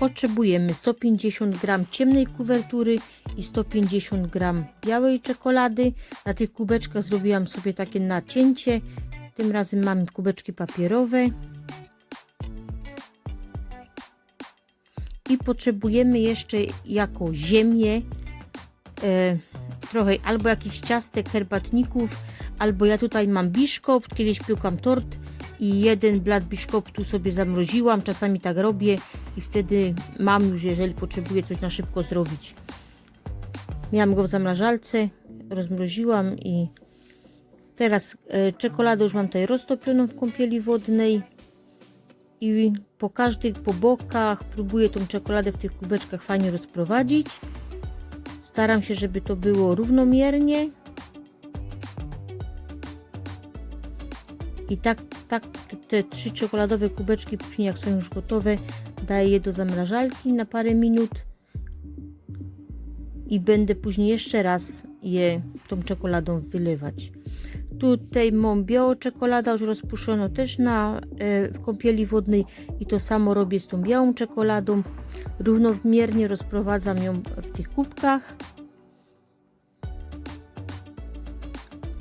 Potrzebujemy 150 g ciemnej kuwertury i 150 g białej czekolady. Na tych kubeczkach zrobiłam sobie takie nacięcie. Tym razem mam kubeczki papierowe. I potrzebujemy jeszcze jako ziemię e, trochę albo jakichś ciastek, herbatników, albo ja tutaj mam biszkopt, kiedyś piłkam tort i jeden blat biszkoptu sobie zamroziłam, czasami tak robię i wtedy mam już, jeżeli potrzebuję coś na szybko zrobić. Miałam go w zamrażalce, rozmroziłam i teraz e, czekoladę już mam tutaj roztopioną w kąpieli wodnej i po każdych, po bokach próbuję tą czekoladę w tych kubeczkach fajnie rozprowadzić. Staram się, żeby to było równomiernie. I tak, tak te, trzy czekoladowe kubeczki, później jak są już gotowe, daję je do zamrażalki na parę minut. I będę później jeszcze raz je tą czekoladą wylewać. Tutaj mam białą czekoladę już rozpuszoną też na e, kąpieli wodnej i to samo robię z tą białą czekoladą. Równomiernie rozprowadzam ją w tych kubkach.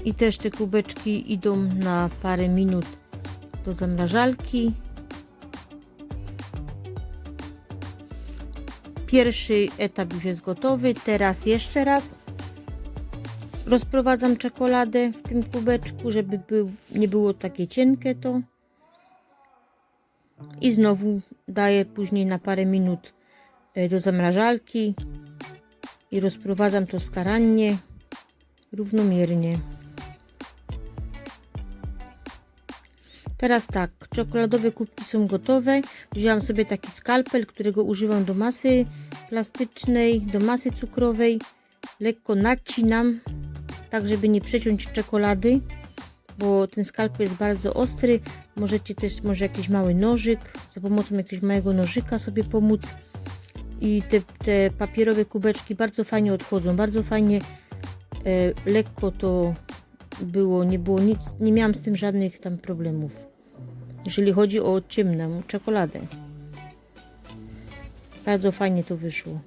I też te kubeczki idą na parę minut do zamrażalki. Pierwszy etap już jest gotowy. Teraz jeszcze raz rozprowadzam czekoladę w tym kubeczku, żeby był, nie było takie cienkie to. I znowu daję później na parę minut e, do zamrażalki i rozprowadzam to starannie, równomiernie. Teraz tak, czekoladowe kubki są gotowe. Wzięłam sobie taki skalpel, którego używam do masy plastycznej, do masy cukrowej. Lekko nacinam, tak żeby nie przeciąć czekolady, bo ten skalpel jest bardzo ostry. Możecie też może jakiś mały nożyk, za pomocą jakiegoś małego nożyka sobie pomóc. I te, te papierowe kubeczki bardzo fajnie odchodzą, bardzo fajnie, e, lekko to było, nie było nic, nie miałam z tym żadnych tam problemów. Jeżeli chodzi o ciemną czekoladę. Bardzo fajnie to wyszło.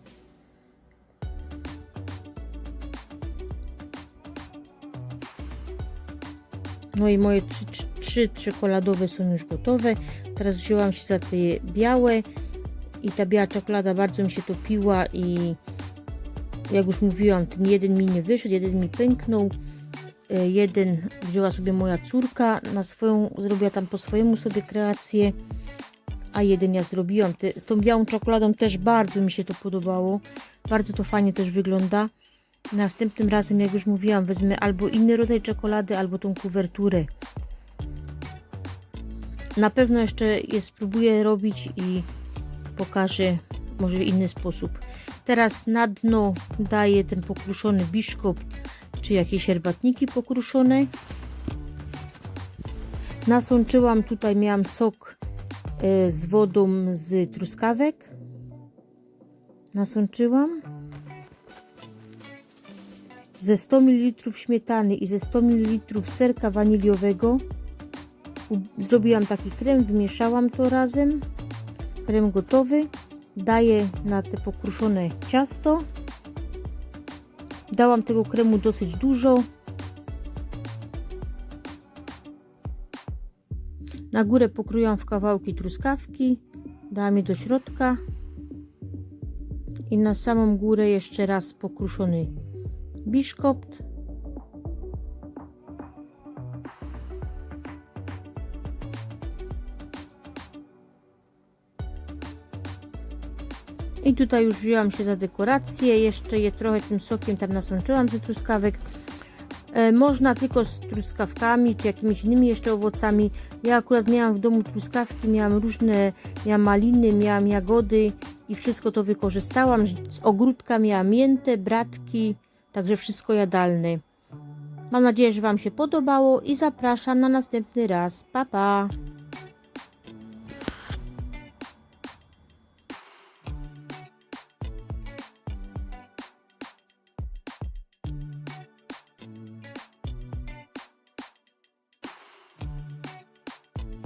No i moje trzy, trzy, czekoladowe są już gotowe. Teraz wzięłam się za te białe i ta biała czekolada bardzo mi się topiła i jak już mówiłam, ten jeden mi nie wyszedł, jeden mi pęknął. E, Jeden wzięła sobie moja córka, na swoją, zrobiła tam po swojemu sobie kreację, a jeden ja zrobiłam. Te, z tą białą czekoladą też bardzo mi się to podobało. Bardzo to fajnie też wygląda. Następnym razem, jak już mówiłam, wezmę albo inny rodzaj czekolady, albo tą kuwerturę. Na pewno jeszcze je spróbuję robić i pokażę może w inny sposób. Teraz na dno daję ten pokruszony biszkopt, czy jakieś herbatniki pokruszone. Nasączyłam, tutaj miałam sok e, z wodą z truskawek. Nasączyłam ze 100 ml śmietany i ze 100 ml serka waniliowego zrobiłam taki krem, wymieszałam to razem. Krem gotowy. Daję na te pokruszone ciasto. Dałam tego kremu dosyć dużo. Na górę pokroiłam w kawałki truskawki. Dałam je do środka. I na samą górę jeszcze raz pokruszony biszkopt. I tutaj już wzięłam się za dekorację. Jeszcze je trochę tym sokiem tam nasączyłam ze truskawek. E, można tylko z truskawkami, czy jakimiś innymi jeszcze owocami. Ja akurat miałam w domu truskawki, miałam różne, miałam maliny, miałam jagody i wszystko to wykorzystałam. Z ogródka miałam miętę, bratki, także wszystko jadalne. Mam nadzieję, że Wam się podobało i zapraszam na następny raz. Pa, pa!